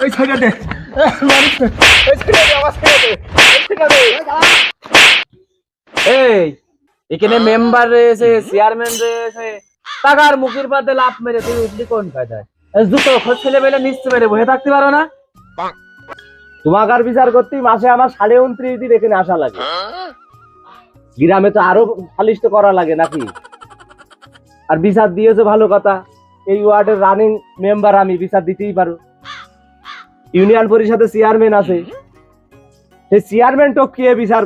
ওই এই, এখানে মেম্বার রয়েছে চেয়ারম্যান রয়েছে। টাকার মুখের পাতে লাভ মেরে খোঁজ ছেলে পেলে নিশ্চয় মেরে বসে থাকতে পারো না? তোমাকার বিচার করতে মাসে আমার সাড়ে উনত্রিশ দিন এখানে আসা লাগে। গ্রামে তো আরও খালিশ তো করা লাগে নাকি? আর বিচার দিয়েছে ভালো কথা। এই ওয়ার্ডের রানিং মেম্বার আমি, বিচার দিতেই পারো। ইউনিয়ন পরিষদের চেয়ারম্যান আছে। সেই চেয়ারম্যান টকিয়ে বিচার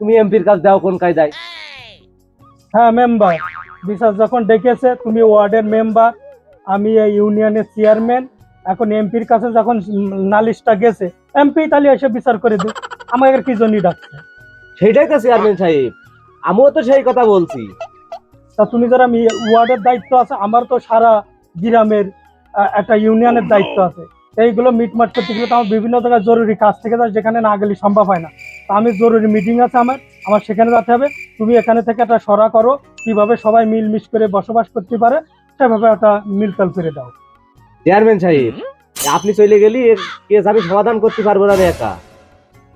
তুমি এমপির কাছে দাও কোন কায়দায়? হ্যাঁ মেম্বার বিচার যখন ডেকেছে তুমি ওয়ার্ডের মেম্বার আমি এই ইউনিয়নের চেয়ারম্যান এখন এমপির কাছে যখন নালিশটা গেছে এমপি তাহলে এসে বিচার করে দিই আমাকে কি জন্যই ডাকছে। সেইটাই তো চেয়ারম্যান সাহেব। আমিও তো সেই কথা বলছি। তা তুমি যারা ওয়ার্ডের দায়িত্ব আছে আমার তো সারা গ্রামের আহ, একটা ইউনিয়নের দায়িত্ব আছে। এইগুলো মিটমাট করতে গেলে তো আমার বিভিন্ন জায়গায় জরুরি কাজ থেকে যায় যেখানে না গেলে সম্ভব হয় না। তা আমি জরুরি মিটিং আছে আমার আমার সেখানে যেতে হবে। তুমি এখানে থেকে একটা সরা করো কীভাবে সবাই মিলমিশ করে বসবাস করতে পারে সেভাবে একটা মিলতাল করে দাও। চেয়ারম্যান সাহেব আপনি চলে গেলি এর কেস আমি সমাধান করতে পারব না রে একা।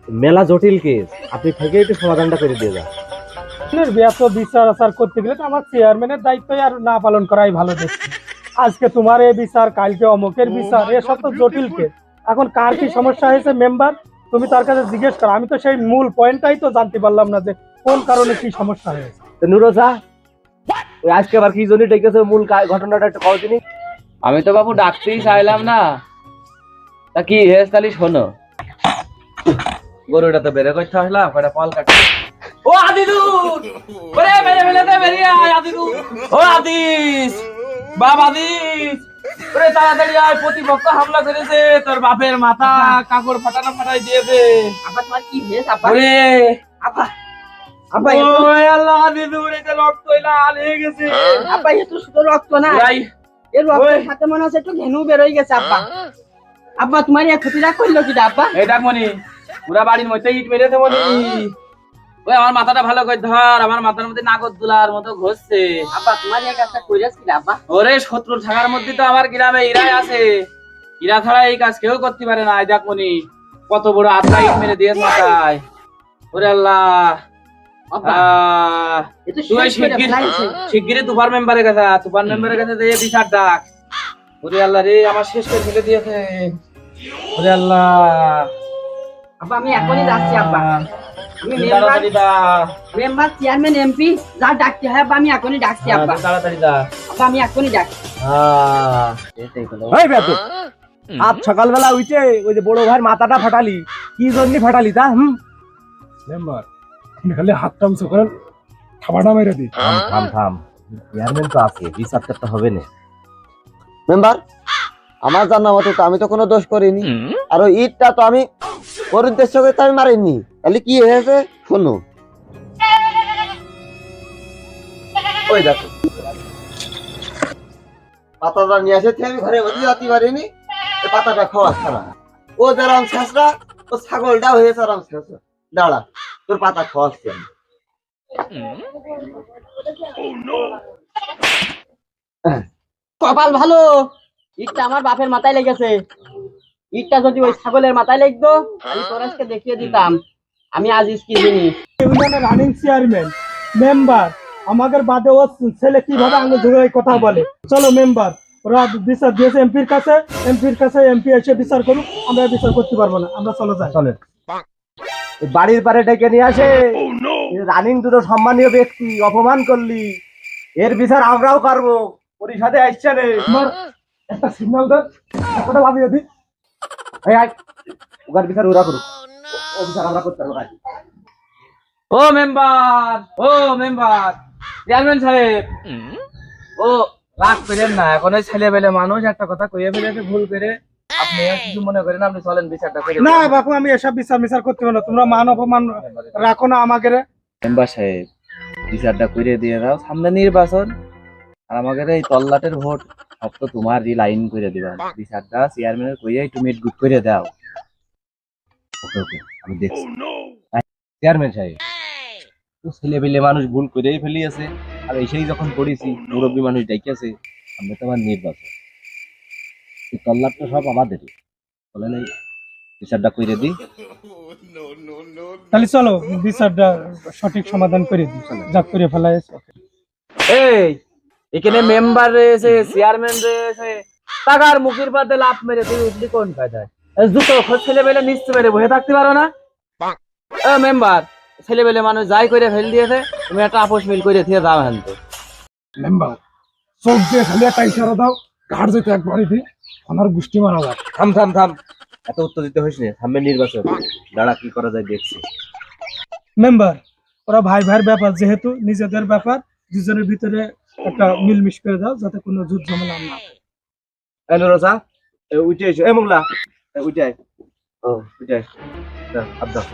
মেলা জটিল কেস আপনি থেকে একটু সমাধানটা করে দিয়ে যান। বিচার আচার করতে গেলে তো আমার চেয়ারম্যানের দায়িত্বই আর না পালন করাই ভালো দেখছি। আজকে তোমার এই বিচার কালকে অমুকের বিচার এসব তো জটিল কেস। এখন কার কি সমস্যা হয়েছে মেম্বার তুমি তার কাছে জিজ্ঞেস করো। আমি তো সেই মূল পয়েন্টটাই তো জানতে পারলাম না যে কোন কারণে কি সমস্যা হয়েছে। ওই আজকে আবার কি জন্য ডেকেছে মূল ঘটনাটা একটু কও দিনি আমি তো বাবু ডাকতেই চাইলাম না। তা কি হেস তাহলে শোনো। গরুটা তো বেড়ে করতে আসলাম কয়টা পাল কাটি ও আদিদুর ওরে মেরে দে বেরিয়ে আয় আদিদুর ও আদিস! বাপ আদিস ওরে তাড়াতাড়ি আয় প্রতিপক্ষ হামলা করেছে। তোর বাপের মাথা কাকড় ফাটানো ফাটাই দিয়েছে। আপা তোমার কি হয়েছে আপা? ওরে। আপা আপা ওই আল্লাহ আদিদুর এটা রক্ত লাল হয়ে গেছে। আপা এ তো শুধু রক্ত না। ভাই এর রক্তের। সাথে মনে হচ্ছে একটু ঘেনু বেরোয় গেছে আব্বা আব্বা তোমার এই ক্ষতিটা করল কি আব্বা এই ডাক মনি পুরা বাড়ির মধ্যে ইট মেরেছে মনি। ওই আমার মাথাটা ভালো করে ধর আমার মাথার মধ্যে নাগর দুলার মতো ঘষছে। আব্বা তোমার এই কাজটা কইরাস কি আব্বা? ওরে শত্রু থাকার মধ্যে তো আমার গ্রামে ইরাই আছে। ইরা ছাড়া এই কাজ কেউ করতে পারে না দেখ মনি কত বড় আত্মা ইট মেরে দিয়েছে মাথায়। ওরে আল্লাহ। এ তো তুই শেষ করে শিগগির শিগগিরই তুফার মেম্বারের কাছে আয়, তুফার মেম্বারের কাছে দিয়ে বিচার ডাক। ওরে আল্লাহ রে আমার শেষ করে ফেলে দিয়েছে। ওরে আল্লাহ। আব্বা আমি এখনই যাচ্ছি আব্বা। তাড়াতাড়ি দা মেম্বার চেয়ারম্যান এমপি যা ডাকতে হয় আমি এখনই ডাকছি হ্যাঁ, আব্বা। তাড়াতাড়ি দা আব্বা আমি এখনই ডাকছি। হ্যাঁ। আজ সকালবেলা উঠে ওই যে বড় ভাইয়ের মাথাটা ফাটালি কি জন্য ফাটালি তা হুম? মেম্বার খালি হাতটা উঁচু করেন খাবারটা মেরে দিই থাম থাম থাম। চেয়ারম্যান তো আছে বিচার করতে হবে না। মেম্বার আমার জানা মতো তো আমি তো কোনো দোষ করিনি। আর ওই ইটটা তো আমি ওর উদ্দেশ্য করে তো আমি মারিনি। তাহলে কি হয়েছে? শোনো। ওই দেখো। পাতাটা নিয়ে এসেছি আমি ঘরে বসে যেতে পারিনি পাতাটা খাওয়া ছাড়া। ও যেরকম শেষরা ও ছাগলটা হয়েছে আরাম শেষরা দাঁড়া, তোর পাতা খাওয়াচ্ছি আমি কপাল ভালো? ইটটা আমার বাপের মাথায় লেগেছে। ইটটা যদি ওই ছাগলের মাথায় লাগতো আমি তোরাজকে দেখিয়ে দিতাম। আমি আজ কি জিনিস ইউনিয়নের রানিং চেয়ারম্যান মেম্বার আমাদের বাদে ও ছেলে কীভাবে আঙুল ধরে এই কথা বলে? চলো মেম্বার ওরা বিচার দিয়েছে এমপির কাছে এমপির কাছে এমপি এসে বিচার করুক আমরা বিচার করতে পারব না আমরা চলে যাই। চলেন। বাড়ির পারে ডেকে নিয়ে আসে। রানিং দুটো সম্মানীয় ব্যক্তি অপমান করলি। এর বিচার আমরাও করব পরিষদে আসছে রে আমার একটা সিগন্যাল দেন একটা ভাবিয়ে দিই। এই বিচার ওরা করুক। ও বিচার আমরা করতে পারব ও মেম্বার ও মেম্বার চেয়ারম্যান সাহেব। ও রাগ করেন না এখন ওই ছেলে পেলে মানুষ একটা কথা কইয়ে ফেলেছে ভুল করে। আপনি কিছু মনে করেন আপনি চলেন বিচারটা করে না বাপু আমি এসব বিচার বিচার করতে পারব তোমরা মান অপমান রাখো না আমাকে। মেম্বার সাহেব বিচারটা করে দিয়ে দাও। সামনে নির্বাচন আর আমাদের এই তল্লাটের ভোট। সব তো তোমারই লাইন করে দিবা বিচারটা চেয়ারম্যানের কইয়াই তুমি গুড করে দাও। ওকে ওকে আমি দেখছি। চেয়ারম্যান সাহেব। তো ছেলে পেলে মানুষ ভুল করেই ফেলিয়েছে আর এসেই যখন করেছি মুরব্বী মানুষ ডেকেছে আমরা তো আমার নির্বাচন। এই তল্লাটটা সব আমাদেরই। বলে নেই বিচারটা কইরে দিই। তাহলে চলো বিচারটা সঠিক সমাধান করে দিই। যা করে ফেলা এই! এখানে মেম্বার রয়েছে চেয়ারম্যান রয়েছে। টাকার মুখের পাতে লাভ মেরে তুমি উঠলি কোন ফায়দায়? খোঁজ ছেলে পেলে নিচে মেরে বসে থাকতে পারো না? ও মেম্বার ছেলে পেলে মানুষ যাই করে ফেল দিয়েছে তুমি একটা আপোষ মিল করে দিয়ে যাও হ্যান মেম্বার চোখ দিয়ে খালি একটা ইশারা দাও ঘাট যেতে একবারই দিই আমার গোষ্ঠী মারা যাক। থাম থাম থাম। এত উত্তর দিতে থামবে নির্বাচন। দাঁড়া কি করা যায় দেখছি। মেম্বার ওরা ভাই ভাইয়ের ব্যাপার যেহেতু নিজেদের ব্যাপার দুজনের ভিতরে একটা মিলমিশ করে দাও যাতে কোনো যুদ্ধ ঝামেলা না হয়। এই উঠে এসো। এ মোংলা উঠে আয়। ও উঠে আয়। দাও,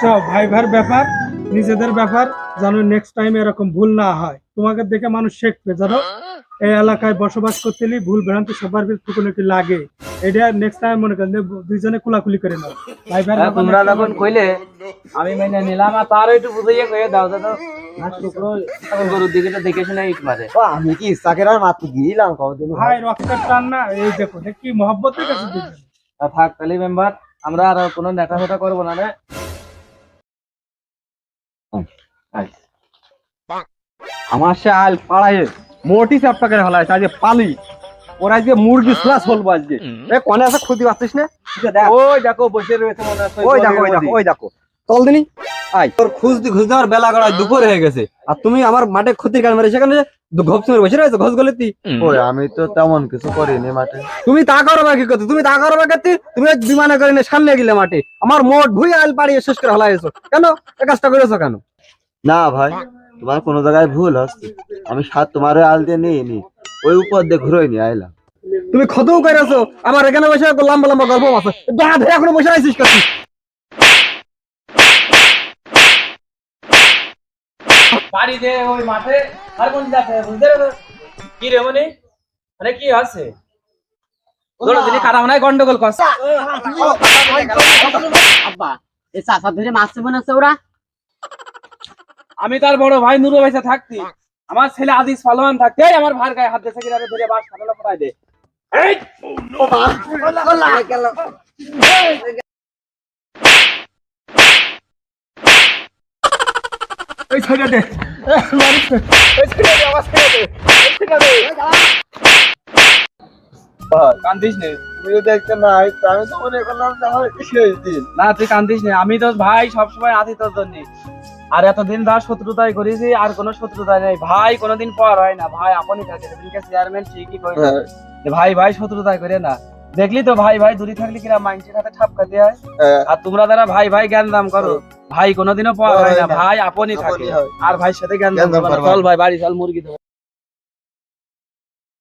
চাও ভাই ভাইয়ের ব্যাপার নিজেদের ব্যাপার যেন নেক্সট টাইম এরকম ভুল না হয়। তোমাকে দেখে মানুষ শেখবে জানো? এই এলাকায় বসবাস করতে ভুল ভ্রান্তি সবার টুকুনটি লাগে। এটা নেক্সট টাইম মনে করেন দুইজনে কুলাকুলি করে নাও। ভাই হ্যাঁ, তোমরা যখন কইলে আমি মেনে নিলাম আর তারও একটু বুঝাইয়ে কয়ে দাও দাদা হাঁস টুকরো এখন গরুর দিকে দেখে শুনে ইট মারে ও আমি কি ইচ্ছাকের আর মাত্র গিয়েছিলাম কদিন ভাই রক্তের টান না এই দেখো কি মহব্বতের কাছে। থাক তাহলে মেম্বার আমরা আর কোনো নেটা ফেটা করব না রে। আমার সে আল পাড়ায় মোটি চাপটা করে হলাই আজকে পালি। ওরা আজকে মুরগি স্লাস বলব আজকে। এ কোনে আছে? খুদি পাচ্ছিস না? ওই দেখো বসে রয়েছে মনে হয় ওই দেখো ওই দেখো ওই দেখো। চল দিনি? আই তোর খুঁজতে খুঁজতে আমার বেলা গড়ায় দুপুর হয়ে গেছে। আর তুমি আমার মাঠে ক্ষতির কারণ মেরে সেখানে ঘপ সময় বসে রয়েছে ঘষ গলেতি। ওই আমি তো তেমন কিছু করিনি মাঠে। তুমি তা করো বা কি করতে? তুমি তা করো বা তুমি বিমানে করে নিয়ে সামনে গেলে মাঠে। আমার মোট ভুই আল পাড়িয়ে শেষ করে হলাইছো কেন? এ কাজটা করেছ কেন? না ভাই। তোমার কোনো জায়গায় ভুল হচ্ছে। আমি সাত তোমার ওই আল দিয়ে নিয়ে নি। ওই উপর দিয়ে ঘুরোই নি আইলাম। তুমি ক্ষতও করেছ আমার এখানে বসে লম্বা লম্বা গল্প আছে। দেখা ধরে এখনও বসে আছিস করছিস বাড়িতে ওই মাঠে আর কোন দেখে বুঝতে কি রে মনে? মানে কি আছে গন্ডগোল করছে। আব্বা এই চাচা ধরে মারছে মনে ওরা? আমি তার বড় ভাই নুরু ভাইসা থাকতি। আমার ছেলে আজিজ পালোয়ান থাকতে। আমার ভার গায়ে হাত দিয়ে সেখানে ধরে বাস ফাটালো ফটাই দে। এই! ওই ছেড়ে দে। ছেড়ে দে আমার ছেড়ে দে। ওই ছেড়ে দে। কান্দিস নে। দেখতে না আমি তো মনে করলাম আমার শেষ দিন। না তুই কান্দিস নে। আমি তো ভাই সবসময় আছি তোর জন্য। আর এতদিন ধর শত্রুতাই করেছি আর কোনো শত্রুতাই নেই। ভাই কোনোদিন পর হয় না। ভাই আপনি থাকে। সেদিনকে চেয়ারম্যান ঠিকই করে হ্যাঁ, ভাই ভাই শত্রুতাই করে না। দেখলি তো ভাই ভাই দূরে থাকলে কিরা মাইন্সের হাতে ঠাপকা দিয়ে হয়। আর তোমরা যারা ভাই ভাই জ্ঞান দাম করো ভাই কোনোদিনও পর হয় না। ভাই আপনি থাকে। হয়। আর ভাইয়ের সাথে জ্ঞান দাম করো। চল ভাই বাড়ি চল মুরগি